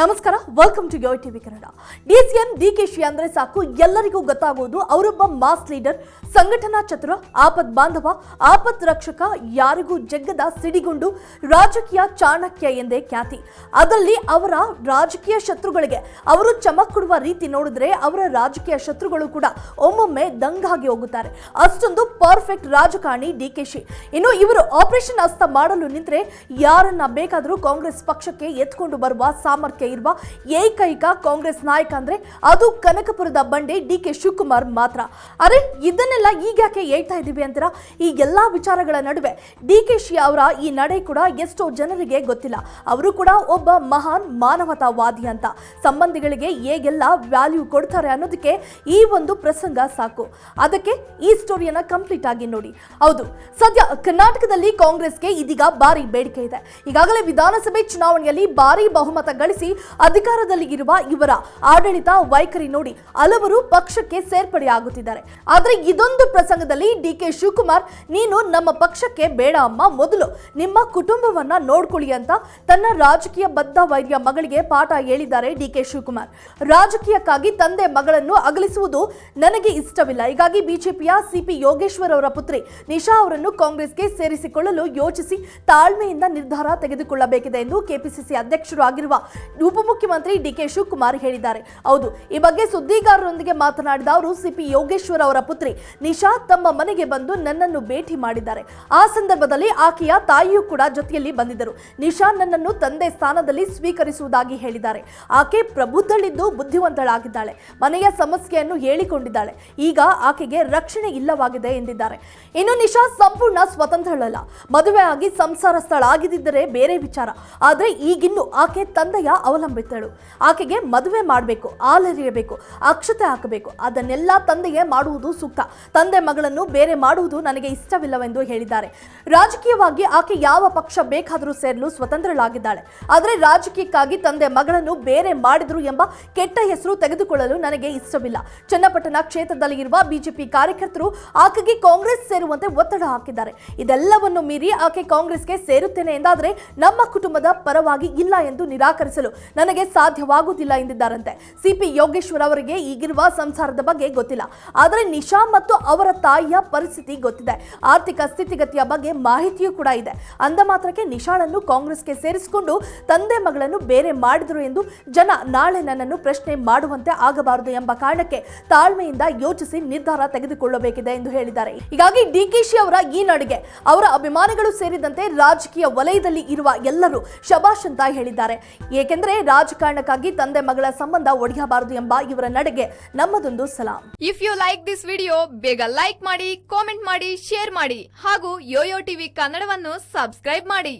ನಮಸ್ಕಾರ welcome to Yo TV Kannada DCM DKShi ಅಂದ್ರೆ ಸಾಕು, ಎಲ್ಲರಿಗೂ ಗೊತ್ತಾಗುವುದು ಅವರೊಬ್ಬ ಮಾಸ್ ಲೀಡರ್ ಸಂಘಟನಾ ಚತುರ ಆಪತ್ ಬಾಂಧವ ಆಪತ್ ರಕ್ಷಕ, ಯಾರಿಗೂ ಜಗ್ಗದ ಸಿಡಿಗುಂಡು, ರಾಜಕೀಯ ಚಾಣಕ್ಯ ಎಂದೇ ಖ್ಯಾತಿ. ಅದರಲ್ಲಿ ಅವರ ರಾಜಕೀಯ ಶತ್ರುಗಳಿಗೆ, ಅವರು ಚಮಕ್ ರೀತಿ ನೋಡಿದ್ರೆ ಅವರ ರಾಜಕೀಯ ಶತ್ರುಗಳು ಕೂಡ ಒಮ್ಮೊಮ್ಮೆ ದಂಗಾಗಿ ಹೋಗುತ್ತಾರೆ. ಅಷ್ಟೊಂದು ಪರ್ಫೆಕ್ಟ್ ರಾಜಕಾರಣಿ ಶಿ ಇನ್ನು ಇವರು ಆಪರೇಷನ್ ಹಸ್ತ ಮಾಡಲು ನಿಂತರೆ, ಯಾರನ್ನ ಬೇಕಾದರೂ ಕಾಂಗ್ರೆಸ್ ಪಕ್ಷಕ್ಕೆ ಎತ್ಕೊಂಡು ಬರುವ ಸಾಮರ್ಥ್ಯ ಇರುವ ಏಕೈಕ ಕಾಂಗ್ರೆಸ್ ನಾಯಕ ಅಂದ್ರೆ ಅದು ಕನಕಪುರದ ಬಂಡೆ ಡಿ ಕೆ ಶಿವಕುಮಾರ್ ಮಾತ್ರ. ಅರೆ, ಇದನ್ನೆಲ್ಲ ಈಗ ಯಾಕೆ ಹೇಳ್ತಾ ಇದ್ದೀವಿ ಅಂತೀರಾ? ಈ ಎಲ್ಲಾ ವಿಚಾರಗಳ ನಡುವೆ ಡಿ ಕೆ ಶಿ ಅವರ ಈ ನಡೆ ಕೂಡ ಎಷ್ಟೋ ಜನರಿಗೆ ಗೊತ್ತಿಲ್ಲ. ಅವರು ಕೂಡ ಒಬ್ಬ ಮಹಾನ್ ಮಾನವತಾವಾದಿ ಅಂತ. ಸಂಬಂಧಿಗಳಿಗೆ ಹೇಗೆಲ್ಲ ವ್ಯಾಲ್ಯೂ ಕೊಡ್ತಾರೆ ಅನ್ನೋದಕ್ಕೆ ಈ ಒಂದು ಪ್ರಸಂಗ ಸಾಕು. ಅದಕ್ಕೆ ಈ ಸ್ಟೋರಿಯನ್ನ ಕಂಪ್ಲೀಟ್ ಆಗಿ ನೋಡಿ. ಹೌದು, ಸದ್ಯ ಕರ್ನಾಟಕದಲ್ಲಿ ಕಾಂಗ್ರೆಸ್ಗೆ ಇದೀಗ ಭಾರಿ ಬೇಡಿಕೆ ಇದೆ. ಈಗಾಗಲೇ ವಿಧಾನಸಭೆ ಚುನಾವಣೆಯಲ್ಲಿ ಭಾರಿ ಬಹುಮತ ಗಳಿಸಿ ಅಧಿಕಾರದಲ್ಲಿ ಇರುವ ಇವರ ಆಡಳಿತ ವೈಖರಿ ನೋಡಿ ಹಲವರು ಪಕ್ಷಕ್ಕೆ ಸೇರ್ಪಡೆಯಾಗುತ್ತಿದ್ದಾರೆ. ಆದ್ರೆ ಇದೊಂದು ಪ್ರಸಂಗದಲ್ಲಿ ಡಿ ಕೆ ಶಿವಕುಮಾರ್, ನೀನು ನಮ್ಮ ಪಕ್ಷಕ್ಕೆ ಬೇಡ ಅಮ್ಮ, ಮೊದಲು ನಿಮ್ಮ ಕುಟುಂಬವನ್ನ ನೋಡ್ಕೊಳ್ಳಿ ಅಂತ ತನ್ನ ರಾಜಕೀಯ ಬದ್ಧ ವೈರ್ಯ ಮಗಳಿಗೆ ಪಾಠ ಹೇಳಿದ್ದಾರೆ ಡಿ ಕೆ ಶಿವಕುಮಾರ್. ರಾಜಕೀಯಕ್ಕಾಗಿ ತಂದೆ ಮಗಳನ್ನು ಅಗಲಿಸುವುದು ನನಗೆ ಇಷ್ಟವಿಲ್ಲ. ಹೀಗಾಗಿ ಬಿಜೆಪಿಯ ಸಿಪಿ ಯೋಗೇಶ್ವರ್ ಅವರ ಪುತ್ರಿ ನಿಶಾ ಅವರನ್ನು ಕಾಂಗ್ರೆಸ್ಗೆ ಸೇರಿಸಿಕೊಳ್ಳಲು ಯೋಚಿಸಿ ತಾಳ್ಮೆಯಿಂದ ನಿರ್ಧಾರ ತೆಗೆದುಕೊಳ್ಳಬೇಕಿದೆ ಎಂದು ಕೆಪಿಸಿಸಿ ಅಧ್ಯಕ್ಷರು ಆಗಿರುವ ಉಪಮುಖ್ಯಮಂತ್ರಿ ಡಿಕೆ ಶಿವಕುಮಾರ್ ಹೇಳಿದ್ದಾರೆ. ಹೌದು, ಈ ಬಗ್ಗೆ ಸುದ್ದಿಗಾರರೊಂದಿಗೆ ಮಾತನಾಡಿದ ಅವರು, ಸಿಪಿ ಯೋಗೇಶ್ವರ್ ಅವರ ಪುತ್ರಿ ನಿಶಾ ತಮ್ಮ ಮನೆಗೆ ಬಂದು ನನ್ನನ್ನು ಭೇಟಿ ಮಾಡಿದ್ದಾರೆ. ಆ ಸಂದರ್ಭದಲ್ಲಿ ಆಕೆಯ ತಾಯಿಯೂ ಕೂಡ ಜೊತೆಯಲ್ಲಿ ಬಂದಿದ್ದರು. ನಿಶಾ ನನ್ನನ್ನು ತಂದೆ ಸ್ಥಾನದಲ್ಲಿ ಸ್ವೀಕರಿಸುವುದಾಗಿ ಹೇಳಿದ್ದಾರೆ. ಆಕೆ ಪ್ರಬುದ್ಧಳಿದ್ದು ಬುದ್ಧಿವಂತಳಾಗಿದ್ದಾಳೆ. ಮನೆಯ ಸಮಸ್ಯೆಯನ್ನು ಹೇಳಿಕೊಂಡಿದ್ದಾಳೆ. ಈಗ ಆಕೆಗೆ ರಕ್ಷಣೆ ಇಲ್ಲವಾಗಿದೆ ಎಂದಿದ್ದಾರೆ. ಇನ್ನು ನಿಶಾ ಸಂಪೂರ್ಣ ಸ್ವತಂತ್ರಳಲ್ಲ. ಮದುವೆ ಆಗಿ ಸಂಸಾರ ಸ್ಥಳ ಆಗಿದ್ದರೆ ಬೇರೆ ವಿಚಾರ. ಆದರೆ ಈಗಿನ್ನು ಆಕೆ ತಂದೆಯ ಅವಲಂಬಿತಳು. ಆಕೆಗೆ ಮದುವೆ ಮಾಡಬೇಕು ಆಲರಿಯಬೇಕು ಅಕ್ಷತೆ ಹಾಕಬೇಕು. ಅದನ್ನೆಲ್ಲ ತಂದೆಗೆ ಮಾಡುವುದು ಸೂಕ್ತ. ತಂದೆ ಮಗಳನ್ನು ಬೇರೆ ಮಾಡುವುದು ನನಗೆ ಇಷ್ಟವಿಲ್ಲವೆಂದು ಹೇಳಿದ್ದಾರೆ. ರಾಜಕೀಯವಾಗಿ ಆಕೆ ಯಾವ ಪಕ್ಷ ಬೇಕಾದರೂ ಸೇರಲು ಸ್ವತಂತ್ರಳಾಗಿದ್ದಾಳೆ. ಆದರೆ ರಾಜಕೀಯಕ್ಕಾಗಿ ತಂದೆ ಮಗಳನ್ನು ಬೇರೆ ಮಾಡಿದ್ರು ಎಂಬ ಕೆಟ್ಟ ಹೆಸರು ತೆಗೆದುಕೊಳ್ಳಲು ನನಗೆ ಇಷ್ಟವಿಲ್ಲ. ಚನ್ನಪಟ್ಟಣ ಕ್ಷೇತ್ರದಲ್ಲಿ ಇರುವ ಬಿಜೆಪಿ ಕಾರ್ಯಕರ್ತರು ಆಕೆಗೆ ಕಾಂಗ್ರೆಸ್ ಸೇರುವಂತೆ ಒತ್ತಡ ಹಾಕಿದ್ದಾರೆ. ಇದೆಲ್ಲವನ್ನು ಮೀರಿ ಆಕೆ ಕಾಂಗ್ರೆಸ್ಗೆ ಸೇರುತ್ತೇನೆ ಎಂದಾದರೆ ನಮ್ಮ ಕುಟುಂಬದ ಪರವಾಗಿ ಇಲ್ಲ ಎಂದು ನಿರಾಕರಿಸಲು ನನಗೆ ಸಾಧ್ಯವಾಗುತ್ತಿಲ್ಲ ಎಂದಿದ್ದಾರಂತೆ. ಸಿಪಿ ಯೋಗೇಶ್ವರ್ ಅವರಿಗೆ ಈಗಿರುವ ಸಂಸಾರದ ಬಗ್ಗೆ ಗೊತ್ತಿಲ್ಲ. ಆದರೆ ನಿಶಾ ಮತ್ತು ಅವರ ತಾಯಿಯ ಪರಿಸ್ಥಿತಿ ಗೊತ್ತಿದೆ. ಆರ್ಥಿಕ ಸ್ಥಿತಿಗತಿಯ ಬಗ್ಗೆ ಮಾಹಿತಿಯೂ ಕೂಡ ಇದೆ. ಅಂದ ಮಾತ್ರಕ್ಕೆ ನಿಶಾಳನ್ನು ಕಾಂಗ್ರೆಸ್ಗೆ ಸೇರಿಸಿಕೊಂಡು ತಂದೆ ಮಗಳನ್ನು ಬೇರೆ ಮಾಡಿದ್ರು ಎಂದು ಜನ ನಾಳೆ ನನ್ನನ್ನು ಪ್ರಶ್ನೆ ಮಾಡುವಂತೆ ಆಗಬಾರದು ಎಂಬ ಕಾರಣಕ್ಕೆ ತಾಳ್ಮೆಯಿಂದ ಯೋಚಿಸಿ ನಿರ್ಧಾರ ತೆಗೆದುಕೊಳ್ಳಬೇಕಿದೆ ಎಂದು ಹೇಳಿದ್ದಾರೆ. ಹೀಗಾಗಿ ಡಿಕೆಶಿ ಅವರ ಈ ನಡುಗೆ ಅವರ ಅಭಿಮಾನಿಗಳು ಸೇರಿದಂತೆ ರಾಜಕೀಯ ವಲಯದಲ್ಲಿ ಇರುವ ಎಲ್ಲರೂ ಶಬಾಷ್ ಅಂತ ಹೇಳಿದ್ದಾರೆ. ಏಕೆಂದರೆ ರಾಜಕಾರಣಕ್ಕಾಗಿ ತಂದೆ ಮಗಳ ಸಂಬಂಧ ಒಡೆಯಬಾರದು ಎಂಬ ಇವರ ನಡೆಗೆ ನಮ್ಮದೊಂದು ಸಲಾಂ. If you like this video ಬೇಗ ಲೈಕ್ ಮಾಡಿ ಕಾಮೆಂಟ್ ಮಾಡಿ ಶೇರ್ ಮಾಡಿ ಹಾಗೂ ಯೋಯೋ ಟಿವಿ ಕನ್ನಡವನ್ನು ಸಬ್ಸ್ಕ್ರೈಬ್ ಮಾಡಿ.